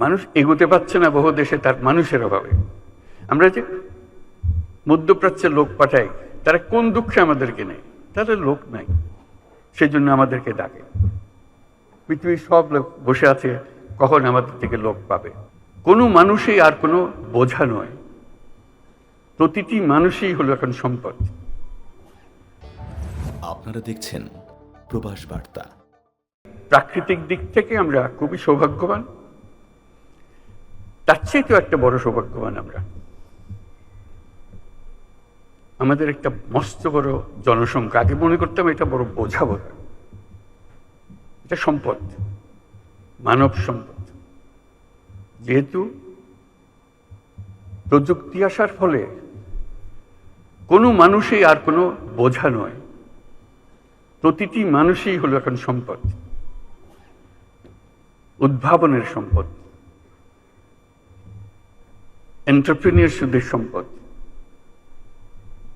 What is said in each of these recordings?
মানুষ এগোতে পারছে না বহু দেশে তার মানুষের অভাবে। আমরা যে মধ্যপ্রাচ্যের লোক পাঠাই তারা কোন দুঃখে আমাদেরকে নেয়? তাদের লোক নাই। সেই জন্য আমাদেরকে ডাকে। পৃথিবীর সব লোক বসে আছে কখন আমাদের থেকে লোক পাবে? কোনো মানুষই আর কোনো বোঝা নয়। প্রতিটি মানুষই হলো এখন সম্পদ। আপনারা দেখছেন প্রবাস বার্তা। প্রাকৃতিক দিক থেকে আমরা খুবই সৌভাগ্যবান। তার চেয়েও একটা বড় সৌভাগ্যবান আমরা। আমাদের একটা মস্ত বড় জনসংখ্যা, আগে মনে করতাম এটা বড় বোঝা বোধ এটা সম্পদ, মানব সম্পদ। যেহেতু প্রযুক্তি আসার ফলে কোনো মানুষই আর কোনো বোঝা নয়। প্রতিটি মানুষই হলো এখন সম্পদ, উদ্ভাবনের সম্পদ। এন্টারপ্রিনিয়রশিপের সম্পদ,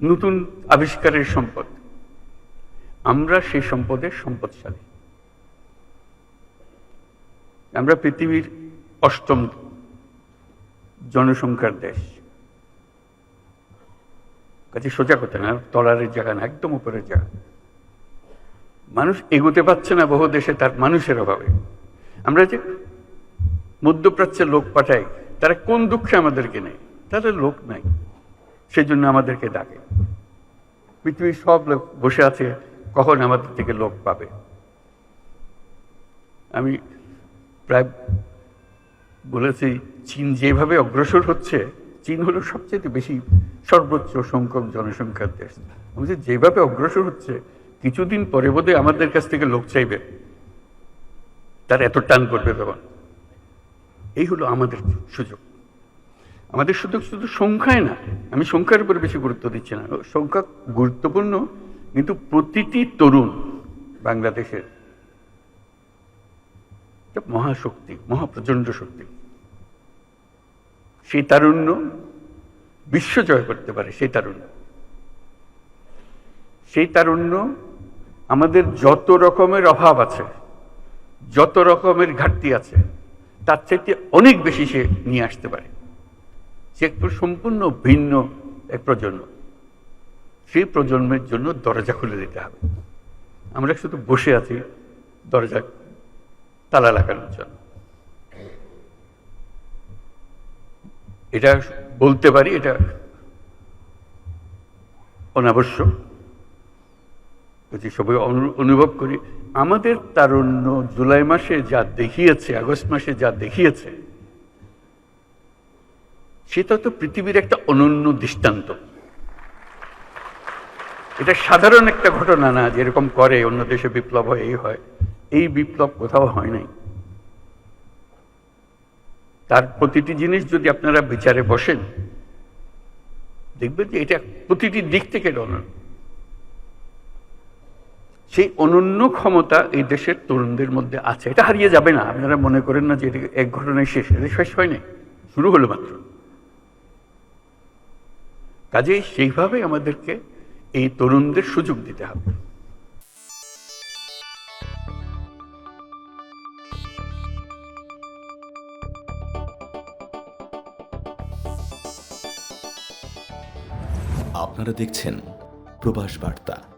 নতুন আবিষ্কারের সম্পদ, আমরা সেই সম্পদের সম্পদশালী। আমরা পৃথিবীর অষ্টম জনসংখ্যার দেশ। কাজে সোজা কথা না, তলারের জায়গা না, একদম উপরের জায়গা। মানুষ এগোতে পারছে না বহু দেশে, তার মানুষের অভাবে। আমরা যে মধ্যপ্রাচ্যের লোক পাঠাই তারা কোন দুঃখে আমাদেরকে নেয়? তাদের লোক নাই। সেই জন্য আমাদেরকে ডাকে। পৃথিবীর সব লোক বসে আছে কখন আমাদের থেকে লোক পাবে? আমি প্রায় বলেছি চীন যেভাবে অগ্রসর হচ্ছে চীন হলো সবচেয়ে বেশি সর্বোচ্চ সংখ্যক জনসংখ্যার দেশ। বলছি, যেভাবে অগ্রসর হচ্ছে কিছুদিন পরে বোধহয় আমাদের কাছ থেকে লোক চাইবে। তার এত টান করবে তখন। এই হলো আমাদের সুযোগ। আমাদের সুযোগ শুধু সংখ্যায় না, আমি সংখ্যার উপরে বেশি গুরুত্ব দিচ্ছি না। সংখ্যা গুরুত্বপূর্ণ, কিন্তু প্রতিটি তরুণ বাংলাদেশের মহাশক্তি, মহাপ্রচণ্ড শক্তি, সেই তারুণ্য বিশ্ব জয় করতে পারে, সেই তারুণ্য। সেই তারুণ্য আমাদের যত রকমের অভাব আছে, যত রকমের ঘাটতি আছে তার চাইতে অনেক বেশি সে নিয়ে আসতে পারে। সে একটু সম্পূর্ণ ভিন্ন এক প্রজন্ম। সেই প্রজন্মের জন্য দরজা খুলে দিতে হবে। আমরা শুধু বসে আছি দরজা তালা লাগানোর জন্য। এটা বলতে পারি, এটা অনাবশ্যক। যদি সবাই অনুভব করি। আমাদের তারুণ্য জুলাই মাসে যা দেখিয়েছে, আগস্ট মাসে যা দেখিয়েছে, সেটা তো পৃথিবীর একটা অনন্য দৃষ্টান্ত। এটা সাধারণ একটা ঘটনা না, যেরকম করে অন্য দেশে বিপ্লব হয়, এই হয়। এই বিপ্লব কোথাও হয় নাই। তার প্রতিটি জিনিস যদি আপনারা বিচারে বসেন, দেখবেন যে এটা প্রতিটি দিক থেকে অনন্য সেই অনন্য ক্ষমতা এই দেশের তরুণদের মধ্যে আছে। এটা হারিয়ে যাবে না। আপনারা মনে করেন না যে এটা এক ঘটনায় শেষ। এটা শেষ হয়নি শুরু হলো মাত্র। কাজেই সেইভাবে আমাদেরকে এই তরুণদের সুযোগ দিতে হবে। আপনারা দেখছেন প্রবাস বার্তা।